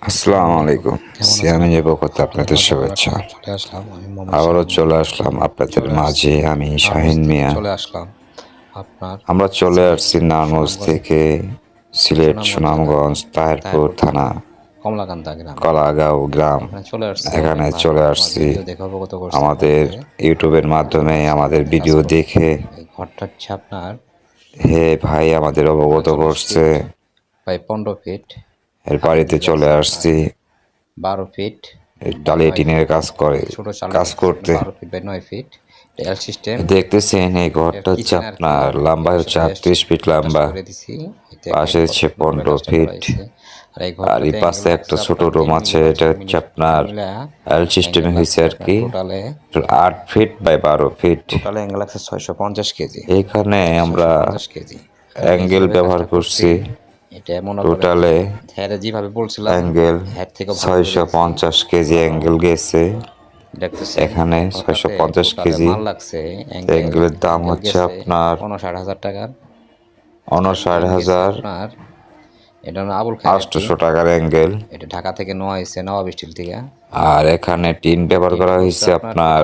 আসসালামু আলাইকুম। কেমন সিয়ামি আছেন? যে করতে আপনাদের শুভেচ্ছা। আসলাম আবারও চলে আসলাম আপনাদের মাঝে আমি শাহিন মিয়া। চলে আসলাম। আপনার আমরা চলে আসছি সুনামগঞ্জ- থেকে সিলেট সুনামগঞ্জ তাহিরপুর থানা কলাগাঁও গ্রাম। এখানে চলে আসছি। এখানে চলে আসছি। আমাদের ইউটিউবের মাধ্যমে আমাদের ভিডিও দেখে। ঘরটা হচ্ছে আপনার হে ভাই আমাদের অবগত করছে। প্রায় পনেরো ফিট। এর বাড়িতে চলে আসছি। বারো ফিট টালি টিনের কাজ করে কাজ করতে। দেখতেছেন এই ঘরটা হচ্ছে আপনার লম্বা হচ্ছে আটত্রিশ ফিট লম্বা। পাশে হচ্ছে কত সুন্দর 15 কাজটা ফিট। আর এই পাশে একটা ছোট রুম আছে। এটা হচ্ছে আপনার এল সিস্টেমে হয়েছে আর কি। আট ফিট বাই বারো ফিট ছয়শো পঞ্চাশ কেজি। এখানে আমরা অ্যাঙ্গেল ব্যবহার করছি। এটা মনে টোটালে হ্যাঁ যেভাবে বলছিলাম অ্যাঙ্গেল থেকে ছয়শো পঞ্চাশ কেজি অ্যাঙ্গেল গেছে। এখানে এখানে 650 কেজি। লাগছে। অ্যাঙ্গেলের দাম হচ্ছে আপনার উনষাট হাজার টাকার উনষাট হাজার আপনার এটা আবুল খায়ের আটশোশো টাকার অ্যাঙ্গেল। এটা ঢাকা থেকে নেওয়া হয়েছে নবাব স্টিল থেকে। আর এখানে টিন ব্যবহার করা হয়েছে আপনার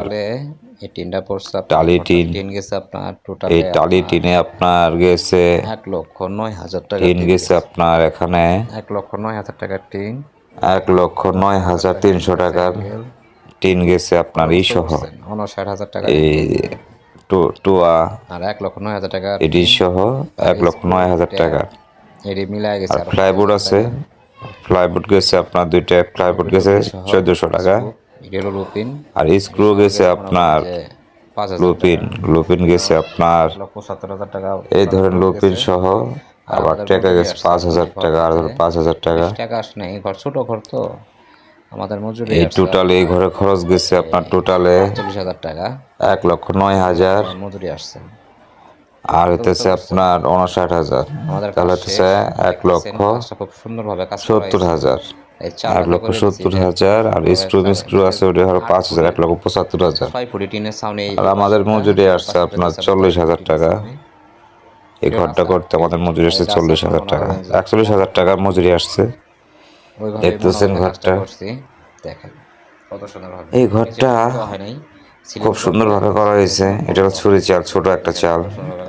এই টিনটা পড়ছে টালি টিন। টিন গেছে আপনার টোটাল এই টালি টিনে আপনার গেছে এক লক্ষ নয় হাজার টাকা টিন গেছে আপনার এখানে। এক লক্ষ নয় হাজার টাকার টিন। এক লক্ষ নয় হাজার তিনশো টাকার টিন গেছে আপনার ই সহ উনষাট হাজার টাকা এই টুয়া। আর এক লক্ষ নয় হাজার টাকা এটি সহ এক লক্ষ নয় হাজার টাকা এটি মিলাই গেছে আর প্লাইবোর্ড আছে। প্লাইবোর্ড গেছে আপনার দুইটা প্লাইবোর্ড গেছে চোদ্দশো টাকা। লুপিন আর স্ক্রু গেছে আপনার পাঁচ হাজার লুপিন লুপিন গেছে আপনার সত্তর হাজার টাকা। এই ধরেন লুপিন সহ। আবার টাকা গেছে পাঁচ হাজার টাকা আর ধরুন পাঁচ হাজার টাকা। টাকা আসে না এই ঘর ছোট ঘর তো। আমাদের মজুরি এই টোটাল এই ঘরে খরচ গেছে আপনার টোটালে চল্লিশ হাজার টাকা। এক লক্ষ নয় হাজার। মজুরি আসছে। আর হইতেছে আপনার উনষাট হাজার। আমাদের তাহলে হইতেছে এক লক্ষ সত্তর হাজার। এক লক্ষ সত্তর হাজার আর স্ক্রু স্ক্রু আছে ওটা হলো পাঁচ হাজার এক লক্ষ পঁচাত্তর হাজার। আর আমাদের মজুরি আসছে আপনার চল্লিশ হাজার টাকা। এই ঘরটা করতে আমাদের মজুরি আসছে চল্লিশ হাজার টাকা। একচল্লিশ হাজার টাকার মজুরি আসছে। দেখতেছেন ঘরটা? এই ঘরটা হয় নাই। খুব সুন্দরভাবে করা হয়েছে। এটা হলো ছুরি চাল ছোট একটা চাল।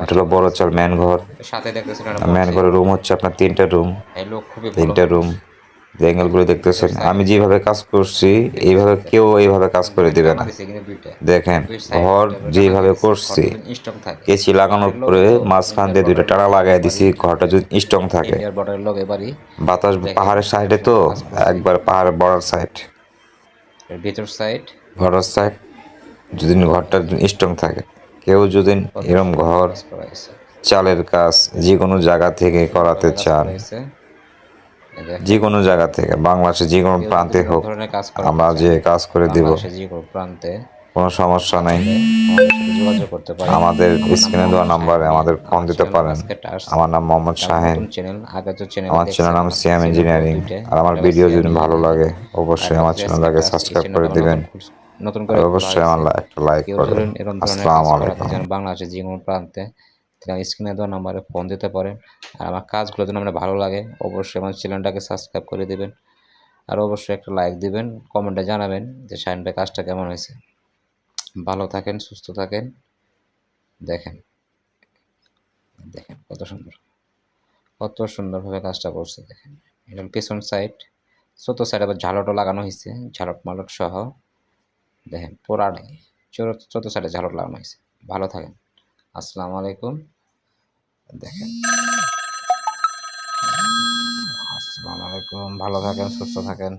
এটা হলো বড় চাল ম্যান ঘর। সাথে দেখতেছেন ম্যান ঘরের রুম হচ্ছে আপনার তিনটা রুম এই লোক খুবই ভালো। তিনটা রুম অ্যাঙ্গেলগুলো দেখতেছেন আমি যেভাবে কাজ করছি এইভাবে কেউ এইভাবে কাজ করে দিবে না। দেখেন ঘর যেভাবে করছি কেচি লাগানোর পরে মাঝখান দিয়ে দুইটা টানা লাগাই দিছি ঘরটা যদি স্ট্রং থাকে। বাতাস পাহাড়ের সাইডে তো একবার পাহাড়ের বর্ডার সাইড এর ভিতর সাইড বর্ডার সাইড যদি ঘরটা স্ট্রং থাকে, কেউ যদি এরম ঘর চালের কাজ যে কোনো জায়গা থেকে করাতে চান যে কোনো জায়গা থেকে, বাংলাদেশের যে কোনো প্রান্তে হোক, আমরা যে কাজ করে দিব প্রান্তে কোনো সমস্যা নেই। যোগাযোগ করতে পারেন আমাদের স্ক্রিনে দেওয়া নাম্বারে আমাদের ফোন দিতে পারেন। আমার নাম মোহাম্মদ শাহেন। আমার চ্যানেল নাম সিএম ইঞ্জিনিয়ারিং। আর আমার ভিডিও যদি ভালো লাগে, অবশ্যই আমার চ্যানেলটাকে সাবস্ক্রাইব করে দিবেন। নতুন করে অবশ্যই আমার একটা লাইক করবেন। আসসালামু আলাইকুম। বাংলাদেশের যে কোনো প্রান্তে তাহলে স্ক্রিনে দেওয়া নাম্বারে ফোন দিতে পারেন। আর আমার কাজগুলো যদি আপনার ভালো লাগে অবশ্যই আমার চ্যানেলটাকে সাবস্ক্রাইব করে দিবেন। আর অবশ্যই একটা লাইক দিবেন কমেন্টে জানাবেন যে শাহিনটা কাজটা কেমন হয়েছে। ভালো থাকেন সুস্থ থাকেন দেখেন দেখেন কত সুন্দর কত সুন্দরভাবে কাজটা করছে দেখেন। এটা পেছন সাইড ছোটো সাইড আবার ঝালটও লাগানো হয়েছে ঝালট মালট সহ। দেখেন পোড়াটাই চোর চোদ্দ সাইডে ঝালর লাগানো হয়েছে। ভালো থাকেন। আসসালামু আলাইকুম। দেখেন। আসসালামু আলাইকুম। ভালো থাকেন, সুস্থ থাকেন।